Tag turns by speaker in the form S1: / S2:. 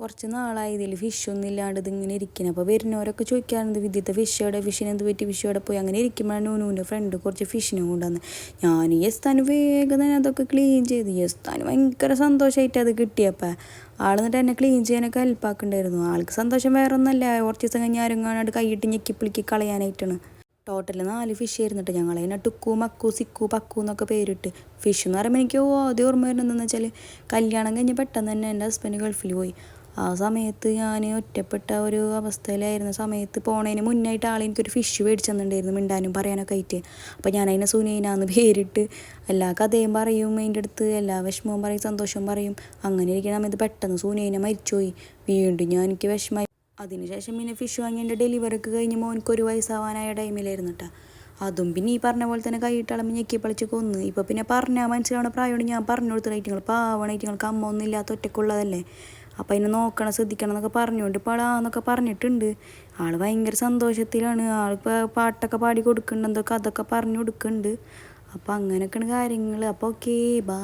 S1: കുറച്ച് നാളായി ഇതിൽ ഫിഷൊന്നും ഇല്ലാണ്ട് ഇതിങ്ങനെ ഇരിക്കണം. അപ്പോൾ വരുന്നവരൊക്കെ ചോദിക്കാറുണ്ട് വിദ്യത്തെ ഫിഷ് എവിടെ? ഫിഷിന് എന്ത് പറ്റി? ഫിഷ് എവിടെ പോയി? അങ്ങനെ ഇരിക്കുമ്പോഴാണ് നൂനുവിന്റെ ഫ്രണ്ട് കുറച്ച് ഫിഷിനെ കൊണ്ടുവന്ന് ഞാൻ യസ്താന് വേഗം തന്നെ അതൊക്കെ ക്ലീൻ ചെയ്ത്. യസ്താന് ഭയങ്കര സന്തോഷമായിട്ട് അത് കിട്ടിയപ്പോൾ ആൾ എന്നിട്ട് എന്നെ ക്ലീൻ ചെയ്യാനൊക്കെ ഹെൽപ്പാക്കുന്നുണ്ടായിരുന്നു ആൾക്ക് സന്തോഷം വേറെ ഒന്നല്ല കുറച്ച് ദിവസം കഴിഞ്ഞ് ആരും കാണാണ്ട് കൈയിട്ട് ഞെക്കിപ്പിളിക്ക് കളയാനായിട്ടാണ്. ടോട്ടൽ നാല് ഫിഷ് ആയിരുന്നിട്ട് ഞങ്ങൾ അതിനെ ടുക്കു മക്കു സിക്കു പക്കു എന്നൊക്കെ പേരിട്ട്. ഫിഷ് എന്ന് പറയുമ്പോൾ എനിക്ക് ഓ ആദ്യം ഓർമ്മ വരുന്നതെന്ന് വെച്ചാൽ കല്യാണം കഴിഞ്ഞ് പെട്ടെന്ന് തന്നെ എന്റെ ഹസ്ബൻഡ് ഗൾഫിൽ പോയി. ആ സമയത്ത് ഞാൻ ഒറ്റപ്പെട്ട ഒരു അവസ്ഥയിലായിരുന്ന സമയത്ത് പോണതിന് മുന്നായിട്ട് ആൾ എനിക്കൊരു ഫിഷ് മേടിച്ചു മിണ്ടാനും പറയാനൊക്കെ ആയിട്ട്. അപ്പോൾ ഞാൻ അതിനെ സുനീനാന്ന് പേരിട്ട് എല്ലാ കഥയും പറയും അതിന്റെ അടുത്ത് എല്ലാ വിഷമവും പറയും സന്തോഷവും പറയും. അങ്ങനെ ഇരിക്കുന്ന സമയത്ത് പെട്ടെന്ന് സുനൈന മരിച്ചുപോയി. വീണ്ടും ഞാൻ എനിക്ക് വിഷമായി. അതിനുശേഷം പിന്നെ ഫിഷ് വാങ്ങി എന്റെ ഡെലിവറിക്ക് കഴിഞ്ഞ് മോനിക്ക് ഒരു വയസ്സാവാനായ ടൈമിലായിരുന്നു കേട്ടോ അതും പിന്നെ ഈ പറഞ്ഞ പോലെ തന്നെ കൈയിട്ടളമ്പ് ഞെക്കി പളിച്ച് കൊന്ന്. ഇപ്പോൾ പിന്നെ പറഞ്ഞാൽ മനസ്സിലാവണ പ്രായമുണ്ട് ഞാൻ പറഞ്ഞു കൊടുത്തിട്ട് ഐറ്റങ്ങൾ പാവണ ഐറ്റങ്ങൾക്ക് അമ്മ ഒന്നും ഇല്ലാത്ത ഒറ്റക്കുള്ളതല്ലേ അപ്പോൾ അതിനെ നോക്കണം ശ്രദ്ധിക്കണം എന്നൊക്കെ പറഞ്ഞുകൊണ്ട് ഇപ്പോൾ എന്നൊക്കെ പറഞ്ഞിട്ടുണ്ട്. ആൾ ഭയങ്കര സന്തോഷത്തിലാണ്. ആളിപ്പോൾ പാട്ടൊക്കെ പാടി കൊടുക്കുന്നുണ്ട് എന്തൊക്കെ അതൊക്കെ പറഞ്ഞു കൊടുക്കുന്നുണ്ട്. അപ്പോൾ അങ്ങനെയൊക്കെയാണ് കാര്യങ്ങൾ അപ്പോൾ ഓക്കേ ബാ